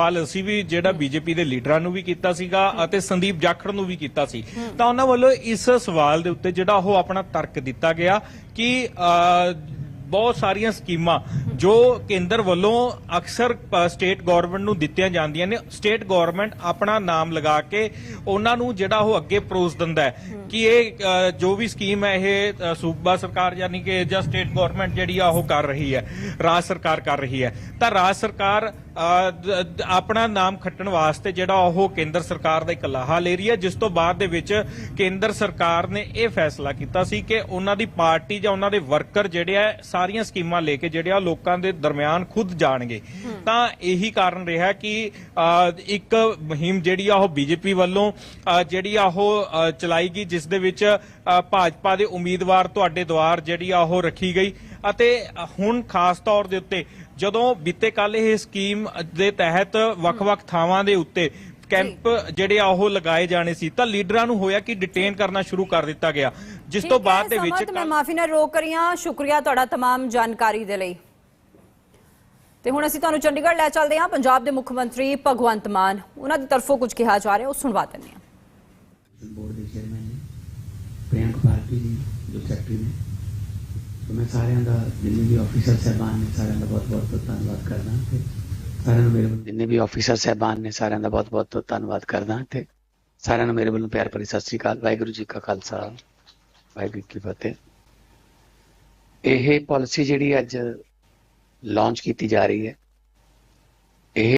ਸਵਾਲ ਅਸੀਂ ਵੀ ਜਿਹੜਾ ਬੀਜੇਪੀ ਦੇ ਲੀਡਰਾਂ ਨੂੰ ਵੀ ਕੀਤਾ ਸੀਗਾ ਅਤੇ ਸੰਦੀਪ ਜਾਖੜ ਨੂੰ ਵੀ ਕੀਤਾ ਸੀ। ਤਾਂ ਉਹਨਾਂ ਵੱਲੋਂ ਇਸ ਸਵਾਲ ਦੇ ਉੱਤੇ ਜਿਹੜਾ ਉਹ ਆਪਣਾ ਤਰਕ ਦਿੱਤਾ ਗਿਆ ਕਿ ਬਹੁਤ ਸਾਰੀਆਂ ਸਕੀਮਾਂ ਜੋ ਕੇਂਦਰ ਵੱਲੋਂ ਅਕਸਰ ਸਟੇਟ ਗਵਰਨਮੈਂਟ ਨੂੰ ਦਿੱਤੀਆਂ ਜਾਂਦੀਆਂ ਨੇ, ਸਟੇਟ ਗਵਰਨਮੈਂਟ ਆਪਣਾ ਨਾਮ ਲਗਾ ਕੇ ਉਹਨਾਂ ਨੂੰ ਜਿਹੜਾ ਉਹ ਅੱਗੇ ਪਰੋਸ ਦਿੰਦਾ ਹੈ ਕਿ ਇਹ ਜੋ ਵੀ ਸਕੀਮ ਹੈ, ਇਹ ਸੂਬਾ ਸਰਕਾਰ ਯਾਨੀ ਕਿ ਜਾਂ ਸਟੇਟ ਗਵਰਨਮੈਂਟ ਜਿਹੜੀ ਆ ਉਹ ਕਰ ਰਹੀ ਹੈ, ਰਾਜ ਸਰਕਾਰ ਕਰ ਰਹੀ ਹੈ। ਤਾਂ ਰਾਜ ਸਰਕਾਰ ਆਪਣਾ ਨਾਮ ਖੱਟਣ ਵਾਸਤੇ ਜਿਹੜਾ ਉਹ ਕੇਂਦਰ ਸਰਕਾਰ ਦਾ ਇੱਕ ਲਾਹਾ ਲੈ ਰਹੀ ਹੈ ਜਿਸ ਤੋਂ ਬਾਅਦ ਦੇ ਵਿੱਚ ਕੇਂਦਰ ਸਰਕਾਰ ਨੇ ਇਹ ਫੈਸਲਾ ਕੀਤਾ ਸੀ ਕਿ ਉਹਨਾਂ ਦੀ ਪਾਰਟੀ ਜਾਂ ਉਹਨਾਂ ਦੇ ਵਰਕਰ ਜਿਹੜੇ ਆ ਸਾਰੀਆਂ ਸਕੀਮਾਂ ਲੈ ਕੇ ਜਿਹੜੇ ਆ ਲੋਕਾਂ ਦੇ ਦਰਮਿਆਨ ਖੁਦ ਜਾਣਗੇ। ਤਾਂ ਇਹੀ ਕਾਰਨ ਰਿਹਾ ਕਿ ਇੱਕ ਮੁਹਿੰਮ ਜਿਹੜੀ ਆ ਉਹ ਬੀਜੇਪੀ ਵੱਲੋਂ ਜਿਹੜੀ ਆ ਉਹ ਚਲਾਈ ਗਈ ਜਿਸ ਦੇ ਵਿੱਚ ਭਾਜਪਾ ਦੇ ਉਮੀਦਵਾਰ ਤੁਹਾਡੇ ਦੁਆਰ ਜਿਹੜੀ ਆ ਉਹ ਰੱਖੀ ਗਈ। ਅਤੇ ਹੁਣ ਖਾਸ ਤੌਰ ਦੇ ਉੱਤੇ ਜਦੋਂ ਬੀਤੇ ਕੱਲ ਇਹ ਸਕੀਮ ਦੇ ਤਹਿਤ ਵੱਖ-ਵੱਖ ਥਾਵਾਂ ਦੇ ਉੱਤੇ ਕੈਂਪ ਜਿਹੜੇ ਆ ਉਹ ਲਗਾਏ ਜਾਣੇ ਸੀ ਤਾਂ ਲੀਡਰਾਂ ਨੂੰ ਹੋਇਆ ਕਿ ਡਿਟੇਨ ਕਰਨਾ ਸ਼ੁਰੂ ਕਰ ਦਿੱਤਾ ਗਿਆ ਜਿਸ ਤੋਂ ਠੀਕ ਹੈ, ਬਾਅਦ ਦੇ ਵਿੱਚ ਸਮਤ, ਮੈਂ ਕੱਲ੍ਹ- ਮਾਫੀ ਨਾਲ ਰੋਕ ਰਹੀ ਹਾਂ ਸ਼ੁਕਰੀਆ ਤੁਹਾਡਾ तमाम ਜਾਣਕਾਰੀ ਦੇ ਲਈ ਤੇ ਹੁਣ ਅਸੀਂ ਤੁਹਾਨੂੰ ਚੰਡੀਗੜ੍ਹ ਲੈ ਚੱਲਦੇ ਹਾਂ ਪੰਜਾਬ ਦੇ ਮੁੱਖ ਮੰਤਰੀ ਭਗਵੰਤ ਮਾਨ ਉਹਨਾਂ ਦੀ ਤਰਫੋਂ ਕੁਝ ਕਿਹਾ ਜਾ ਰਿਹਾ ਉਹ ਸੁਣਵਾ ਦਿੰਦੇ ਹਾਂ ਬੋਰਡ ਦੇ ਚੇਅਰਮੈਨ ਨੇ ਪ੍ਰਿਯੰਕ ਭਾਰਤੀ ਜੀ ਜੋ ਸੈਕਟਰੀ ਨੇ ਤੇ ਮੈਂ ਸਾਰਿਆਂ ਦਾ ਜਿੰਨੇ ਵੀ ਆਫੀਸਰ ਸਹਿਬਾਨ ਨੇ ਸਾਰਿਆਂ ਦਾ ਬਹੁਤ ਬਹੁਤ ਧੰਨਵਾਦ ਕਰਦਾ ਤੇ ਸਾਰਿਆਂ ਨੂੰ ਮੇਰੇ ਵੱਲੋਂ ਜਿੰਨੇ ਵੀ ਆਫੀਸਰ ਸਹਿਬਾਨ ਨੇ ਸਾਰਿਆਂ ਦਾ ਬਹੁਤ ਬਹੁਤ ਧੰਨਵਾਦ ਕਰਦਾ ਤੇ ਸਾਰਿਆਂ ਨੂੰ ਮੇਰੇ ਵੱਲੋਂ ਪਿਆਰ ਭਰੀ ਸਤਿ ਸ੍ਰੀ ਅਕਾਲ ਵਾਹਿਗੁਰੂ ਜੀ ਕਾ ਖਾਲਸਾ ਵਾਹਿਗੁਰੂ ਕੀ ਫਤਿਹ ਇਹ ਪਾਲਿਸੀ ਜਿਹੜੀ ਅੱਜ ਲਾਂਚ ਕੀਤੀ ਜਾ ਰਹੀ ਹੈ